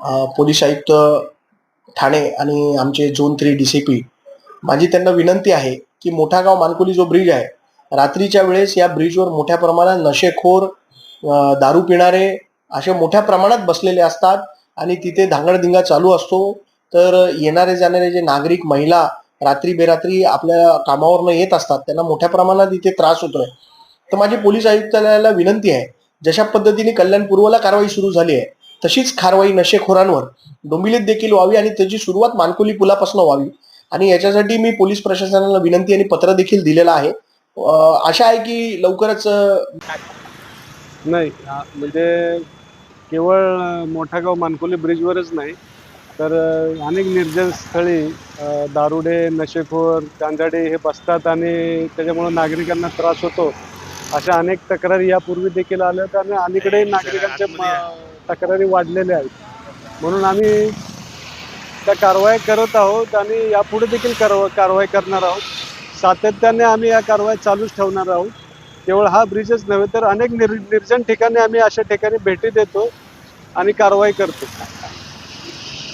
Police आयुक्त ठाणे आणि आमचे zone three D C P माझी त्यांना विनंती आहे की मोठा गाव मानकोली जो ब्रिज आहे रात्रीच्या वेळेस या ब्रिजवर मोठ्या प्रमाणात नशेखोर दारू पिणारे असे मोठ्या प्रमाणात बसलेले असतात आणि तिथे धांगडधिंगा चालू असतो. तर येणारे जाणारे जे नागरिक महिला रात्री बेरात्री आपल्या कामावरनं येत असतात त्यांना मोठ्या प्रमाणात इथे त्रास होतोय. तर माझी पोलीस आयुक्तालयाला विनंती आहे जशा पद्धतीने कल्याण पूर्वला कारवाई सुरू झाली आहे तशीच कारवाई नशेखोरांवर डोंबिवलीत देखील व्हावी आणि त्याची सुरुवात मानकोली पुलापासून व्हावी. आणि याच्यासाठी मी पोलीस प्रशासनाला विनंती आणि पत्र देखील दिलेलं आहे. अं, आशा आहे की लवकरच नाही म्हणजे केवळ अ, मोठागाव मानकोली ब्रिजवरच नाही तर अनेक निर्जन स्थळी दारुडे नशेखोर गांजाडे हे बसतात आणि त्याच्यामुळं नागरिकांना त्रास होतो. अशा अनेक तक्रारी यापूर्वी देखील आल्या होत्या आणि अलीकडे नागरिकांच्या तक्रारी वाढलेल्या आहेत. म्हणून आम्ही त्या कारवाई करत आहोत आणि यापुढे देखील कारवा कारवाई करणार आहोत. सातत्याने आम्ही या कारवाई चालूच ठेवणार आहोत. केवळ हा ब्रिजच नव्हे तर अनेक निर् निर्जन ठिकाणी आम्ही अशा ठिकाणी भेटी देतो आणि कारवाई करतो.